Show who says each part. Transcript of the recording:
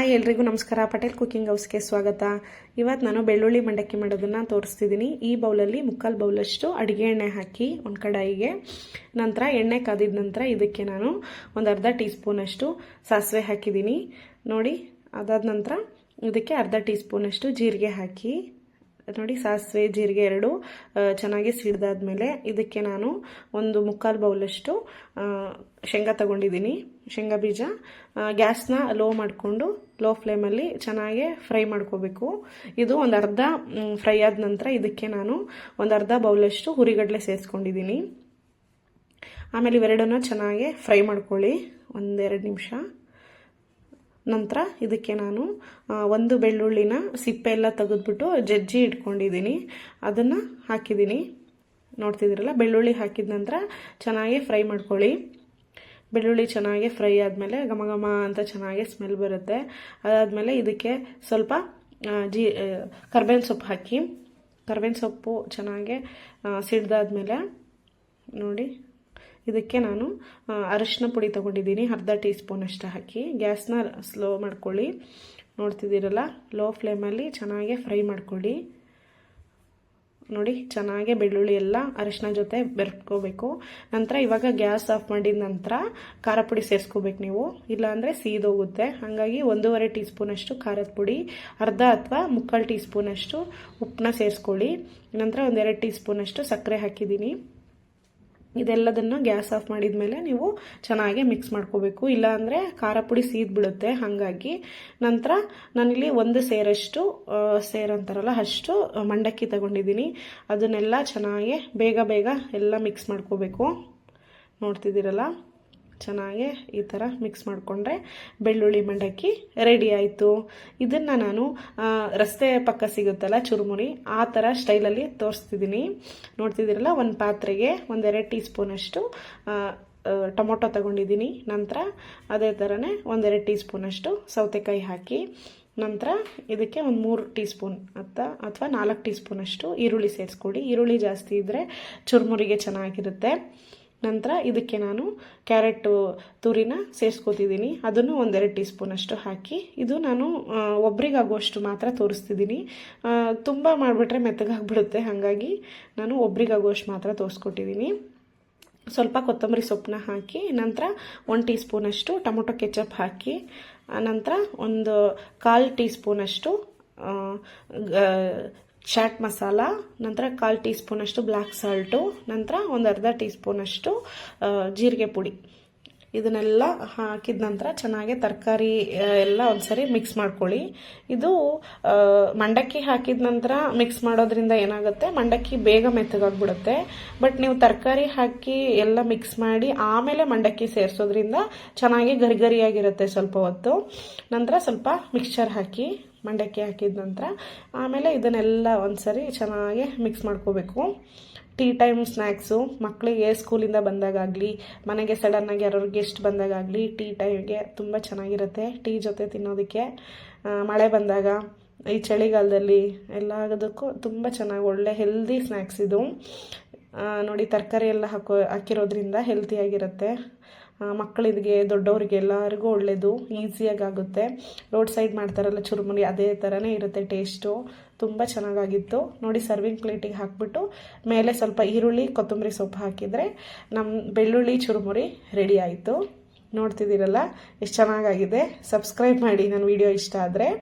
Speaker 1: Hi ಎಲ್ರಿಗೂ ನಮಸ್ಕಾರ. Patel cooking ಹೌಸ್ಗೆ ಸ್ವಾಗತ. ಇವತ್ತು ನಾನು ಬೆಳ್ಳುಳ್ಳಿ ಮಂಡಕ್ಕಿ ಮಾಡೋದನ್ನು ತೋರಿಸ್ತಿದ್ದೀನಿ ಈ ಬೌಲಲ್ಲಿ ಮುಕ್ಕಾಲು ಬೌಲಷ್ಟು ಅಡುಗೆ ಎಣ್ಣೆ ಹಾಕಿ ಒಂದು ಕಡಾಯಿಗೆ, ನಂತರ ಎಣ್ಣೆ ಕಾದಿದ ನಂತರ ಇದಕ್ಕೆ ನಾನು ಒಂದು ಅರ್ಧ ಟೀ ಸ್ಪೂನಷ್ಟು ಸಾಸಿವೆ ಹಾಕಿದ್ದೀನಿ ನೋಡಿ, ಅದಾದ ನಂತರ ಇದಕ್ಕೆ ಅರ್ಧ ಟೀ ಸ್ಪೂನಷ್ಟು ಜೀರಿಗೆ ಹಾಕಿ, ನೋಡಿ ಸಾಸಿವೆ, ಜೀರಿಗೆ ಎರಡು ಚೆನ್ನಾಗಿ ಸಿಡ್ದಾದ್ಮೇಲೆ ಇದಕ್ಕೆ ನಾನು ಒಂದು ಮುಕ್ಕಾಲು ಬೌಲಷ್ಟು ಶೇಂಗಾ ತಗೊಂಡಿದ್ದೀನಿ ಶೇಂಗಾ ಬೀಜ ಗ್ಯಾಸ್ನ ಲೋ ಮಾಡಿಕೊಂಡು ಲೋ ಫ್ಲೇಮಲ್ಲಿ ಚೆನ್ನಾಗಿ ಫ್ರೈ ಮಾಡ್ಕೋಬೇಕು. ಇದು ಒಂದು ಅರ್ಧ ಫ್ರೈ ಆದ ನಂತರ ಇದಕ್ಕೆ ನಾನು ಒಂದು ಅರ್ಧ ಬೌಲಷ್ಟು ಹುರಿಗಡಲೆ ಸೇರಿಸ್ಕೊಂಡಿದ್ದೀನಿ ಆಮೇಲೆ ಇವೆರಡನ್ನು ಚೆನ್ನಾಗಿ ಫ್ರೈ ಮಾಡ್ಕೊಳ್ಳಿ, ಒಂದೆರಡು ನಿಮಿಷ. ನಂತರ ಇದಕ್ಕೆ ನಾನು ಒಂದು ಬೆಳ್ಳುಳ್ಳಿನ ಸಿಪ್ಪೆ ಎಲ್ಲ ತೆಗೆದ್ಬಿಟ್ಟು ಜಜ್ಜಿ ಇಟ್ಕೊಂಡಿದ್ದೀನಿ ಅದನ್ನು ಹಾಕಿದ್ದೀನಿ ನೋಡ್ತಿದ್ದೀರಲ್ಲ, ಬೆಳ್ಳುಳ್ಳಿ ಹಾಕಿದ ನಂತರ ಚೆನ್ನಾಗಿ ಫ್ರೈ ಮಾಡ್ಕೊಳ್ಳಿ. ಬೆಳ್ಳುಳ್ಳಿ ಚೆನ್ನಾಗಿ ಫ್ರೈ ಆದಮೇಲೆ ಘಮ ಘಮ ಅಂತ ಚೆನ್ನಾಗಿ ಸ್ಮೆಲ್ ಬರುತ್ತೆ. ಅದಾದಮೇಲೆ ಇದಕ್ಕೆ ಸ್ವಲ್ಪ ಜೀ ಕರ್ಬೇವಿನ ಸೊಪ್ಪು ಹಾಕಿ, ಕರ್ಬೇವಿನ ಸೊಪ್ಪು ಚೆನ್ನಾಗಿ ಸಿಡ್ದಾದ್ಮೇಲೆ ನೋಡಿ, ಇದಕ್ಕೆ ನಾನು ಅರಶಿನ ಪುಡಿ ತೊಗೊಂಡಿದ್ದೀನಿ. ಅರ್ಧ ಟೀ ಸ್ಪೂನಷ್ಟು ಹಾಕಿ. ಗ್ಯಾಸ್ನ ಸ್ಲೋ ಮಾಡ್ಕೊಳ್ಳಿ. ನೋಡ್ತಿದ್ದೀರಲ್ಲ, ಲೋ ಫ್ಲೇಮಲ್ಲಿ ಚೆನ್ನಾಗೆ ಫ್ರೈ ಮಾಡ್ಕೊಳ್ಳಿ. ನೋಡಿ, ಚೆನ್ನಾಗೆ ಬೆಳ್ಳುಳ್ಳಿ ಎಲ್ಲ ಅರಿಶಿನ ಜೊತೆ ಬೆರ್ಕೋಬೇಕು ನಂತರ ಇವಾಗ ಗ್ಯಾಸ್ ಆಫ್ ಮಾಡಿದ ನಂತರ ಖಾರ ಪುಡಿ ಸೇರಿಸ್ಕೋಬೇಕು ನೀವು. ಇಲ್ಲಾಂದರೆ ಸೀದೋಗುತ್ತೆ ಹಾಗಾಗಿ ಒಂದೂವರೆ ಟೀ ಸ್ಪೂನಷ್ಟು ಖಾರದ ಪುಡಿ, ಅರ್ಧ ಅಥವಾ ಮುಕ್ಕಾಲು ಟೀ ಸ್ಪೂನಷ್ಟು ಉಪ್ಪನ್ನ ಸೇರಿಸ್ಕೊಳ್ಳಿ. ನಂತರ ಒಂದೆರಡು ಟೀ ಸ್ಪೂನಷ್ಟು ಸಕ್ಕರೆ ಹಾಕಿದ್ದೀನಿ. ಇದೆಲ್ಲದನ್ನು ಗ್ಯಾಸ್ ಆಫ್ ಮಾಡಿದ ಮೇಲೆ ನೀವು ಚೆನ್ನಾಗಿ ಮಿಕ್ಸ್ ಮಾಡ್ಕೋಬೇಕು. ಇಲ್ಲಾಂದರೆ ಖಾರ ಪುಡಿ ಸೀದ್ ಬಿಡುತ್ತೆ. ಹಾಗಾಗಿ ನಂತರ ನಾನಿಲ್ಲಿ ಒಂದು ಸೇರಷ್ಟು ಆ, ಸೇರ್ ಅಂತಾರಲ್ಲ ಅಷ್ಟು ಮಂಡಕ್ಕಿ ತಗೊಂಡಿದ್ದೀನಿ. ಅದನ್ನೆಲ್ಲ ಚೆನ್ನಾಗಿ ಬೇಗ ಬೇಗ ಎಲ್ಲ ಮಿಕ್ಸ್ ಮಾಡ್ಕೋಬೇಕು. ನೋಡ್ತಿದ್ದೀರಲ್ಲ? ಚೆನ್ನಾಗಿ ಈ ಥರ ಮಿಕ್ಸ್ ಮಾಡಿಕೊಂಡ್ರೆ ಬೆಳ್ಳುಳ್ಳಿ ಮಂಡಕ್ಕಿ ರೆಡಿ ಆಯಿತು. ಇದನ್ನು ನಾನು ರಸ್ತೆ ಪಕ್ಕ ಸಿಗುತ್ತಲ್ಲ ಚುರುಮುರಿ, ಆ ಥರ ಸ್ಟೈಲಲ್ಲಿ ತೋರಿಸ್ತಿದ್ದೀನಿ. ನೋಡ್ತಿದ್ದೀರಲ್ಲ, ಒಂದು ಪಾತ್ರೆಗೆ ಒಂದೆರಡು ಟೀ ಸ್ಪೂನಷ್ಟು ಟೊಮೊಟೊ ತಗೊಂಡಿದ್ದೀನಿ. ನಂತರ ಅದೇ ಥರನೇ ಒಂದೆರಡು ಟೀ ಸ್ಪೂನಷ್ಟು ಸೌತೆಕಾಯಿ ಹಾಕಿ, ನಂತರ ಇದಕ್ಕೆ ಒಂದು ಮೂರು ಟೀ ಸ್ಪೂನ್ ಅತ್ತ, ಅಥವಾ ನಾಲ್ಕು ಟೀ ಸ್ಪೂನಷ್ಟು ಈರುಳ್ಳಿ ಸೇರಿಸ್ಕೊಡಿ ಈರುಳ್ಳಿ ಜಾಸ್ತಿ ಇದ್ದರೆ ಚುರುಮುರಿಗೆ ಚೆನ್ನಾಗಿರುತ್ತೆ. ನಂತರ ಇದಕ್ಕೆ ನಾನು ಕ್ಯಾರೆಟು ತುರಿನ ಸೇರಿಸ್ಕೋತಿದ್ದೀನಿ. ಅದನ್ನು ಒಂದೆರಡು ಟೀ ಸ್ಪೂನಷ್ಟು ಹಾಕಿ ಇದು ನಾನು ಒಬ್ರಿಗಾಗುವಷ್ಟು ಮಾತ್ರ ತೋರಿಸ್ತಿದ್ದೀನಿ. ತುಂಬ ಮಾಡಿಬಿಟ್ರೆ ಮೆತ್ತಗಾಗ್ಬಿಡುತ್ತೆ. ಹಾಗಾಗಿ ನಾನು ಒಬ್ರಿಗಾಗುವಷ್ಟು ಮಾತ್ರ ತೋರಿಸ್ಕೊಟ್ಟಿದ್ದೀನಿ. ಸ್ವಲ್ಪ ಕೊತ್ತಂಬರಿ ಸೊಪ್ಪನ್ನ ಹಾಕಿ, ನಂತರ ಒಂದು ಟೀ ಸ್ಪೂನಷ್ಟು ಟೊಮೊಟೊ ಕೆಚಪ್ ಹಾಕಿ ನಂತರ ಒಂದು ಕಾಲು ಟೀ ಸ್ಪೂನಷ್ಟು ಚಾಟ್ ಮಸಾಲ, ನಂತರ ಕಾಲು ಟೀ ಸ್ಪೂನಷ್ಟು ಬ್ಲ್ಯಾಕ್ ಸಾಲ್ಟು, ನಂತರ ಒಂದು ಅರ್ಧ ಟೀ ಸ್ಪೂನಷ್ಟು ಜೀರಿಗೆ ಪುಡಿ. ಇದನ್ನೆಲ್ಲ ಹಾಕಿದ ನಂತರ ಚೆನ್ನಾಗಿ ತರಕಾರಿ ಎಲ್ಲ ಒಂದ್ಸರಿ ಮಿಕ್ಸ್ ಮಾಡ್ಕೊಳ್ಳಿ. ಇದು ಮಂಡಕ್ಕಿ ಹಾಕಿದ ನಂತರ ಮಿಕ್ಸ್ ಮಾಡೋದ್ರಿಂದ ಏನಾಗುತ್ತೆ? ಮಂಡಕ್ಕಿ ಬೇಗ ಮೆತ್ತಗಾಗ್ಬಿಡುತ್ತೆ. ಬಟ್ ನೀವು ತರಕಾರಿ ಹಾಕಿ ಎಲ್ಲ ಮಿಕ್ಸ್ ಮಾಡಿ ಆಮೇಲೆ ಮಂಡಕ್ಕಿ ಸೇರಿಸೋದ್ರಿಂದ ಚೆನ್ನಾಗಿ ಗರಿಗರಿಯಾಗಿರುತ್ತೆ ಸ್ವಲ್ಪ ಹೊತ್ತು. ನಂತರ ಸ್ವಲ್ಪ ಮಿಕ್ಸ್ಚರ್ ಹಾಕಿ ಮಂಡಕ್ಕಿ ಹಾಕಿದ ನಂತರ ಆಮೇಲೆ ಇದನ್ನೆಲ್ಲ ಒಂದ್ಸರಿ ಚೆನ್ನಾಗಿ ಮಿಕ್ಸ್ ಮಾಡ್ಕೋಬೇಕು. ಟೀ ಟೈಮ್ ಸ್ನ್ಯಾಕ್ಸು ಮಕ್ಕಳಿಗೆ ಸ್ಕೂಲಿಂದ ಬಂದಾಗಲಿ ಮನೆಗೆ ಸಡನ್ನಾಗಿ ಯಾರು ಗೆಸ್ಟ್ ಬಂದಾಗಲಿ ಟೀ ಟೈಮ್ಗೆ ತುಂಬ ಚೆನ್ನಾಗಿರುತ್ತೆ. ಟೀ ಜೊತೆ ತಿನ್ನೋದಕ್ಕೆ ಮಳೆ ಬಂದಾಗ, ಈ ಚಳಿಗಾಲದಲ್ಲಿ ಎಲ್ಲದಕ್ಕೂ ತುಂಬ ಚೆನ್ನಾಗಿ ಒಳ್ಳೆ ಹೆಲ್ದಿ ಸ್ನ್ಯಾಕ್ಸ್ ಇದು. ನೋಡಿ ತರಕಾರಿ ಎಲ್ಲ ಹಾಕೋ, ಹಾಕಿರೋದ್ರಿಂದ ಹೆಲ್ತಿಯಾಗಿರುತ್ತೆ ಮಕ್ಕಳಿಗೆ, ದೊಡ್ಡವರಿಗೆ ಎಲ್ಲರಿಗೂ ಒಳ್ಳೆಯದು ಈಸಿಯಾಗಿ ಆಗುತ್ತೆ. ರೋಡ್ ಸೈಡ್ ಮಾಡ್ತಾರಲ್ಲ ಚುರುಮುರಿ, ಅದೇ ಥರನೇ ಇರುತ್ತೆ ಟೇಸ್ಟು ತುಂಬ ಚೆನ್ನಾಗಾಗಿತ್ತು. ನೋಡಿ ಸರ್ವಿಂಗ್ ಪ್ಲೇಟಿಗೆ ಹಾಕ್ಬಿಟ್ಟು, ಮೇಲೆ ಸ್ವಲ್ಪ ಈರುಳ್ಳಿ, ಕೊತ್ತಂಬರಿ ಸೊಪ್ಪು ಹಾಕಿದರೆ ನಮ್ಮ ಬೆಳ್ಳುಳ್ಳಿ ಚುರುಮುರಿ ರೆಡಿ ಆಯಿತು. ನೋಡ್ತಿದ್ದೀರಲ್ಲ, ಎಷ್ಟು ಚೆನ್ನಾಗಾಗಿದೆ. ಸಬ್ಸ್ಕ್ರೈಬ್ ಮಾಡಿ ನನ್ನ ವಿಡಿಯೋ ಇಷ್ಟ ಆದರೆ.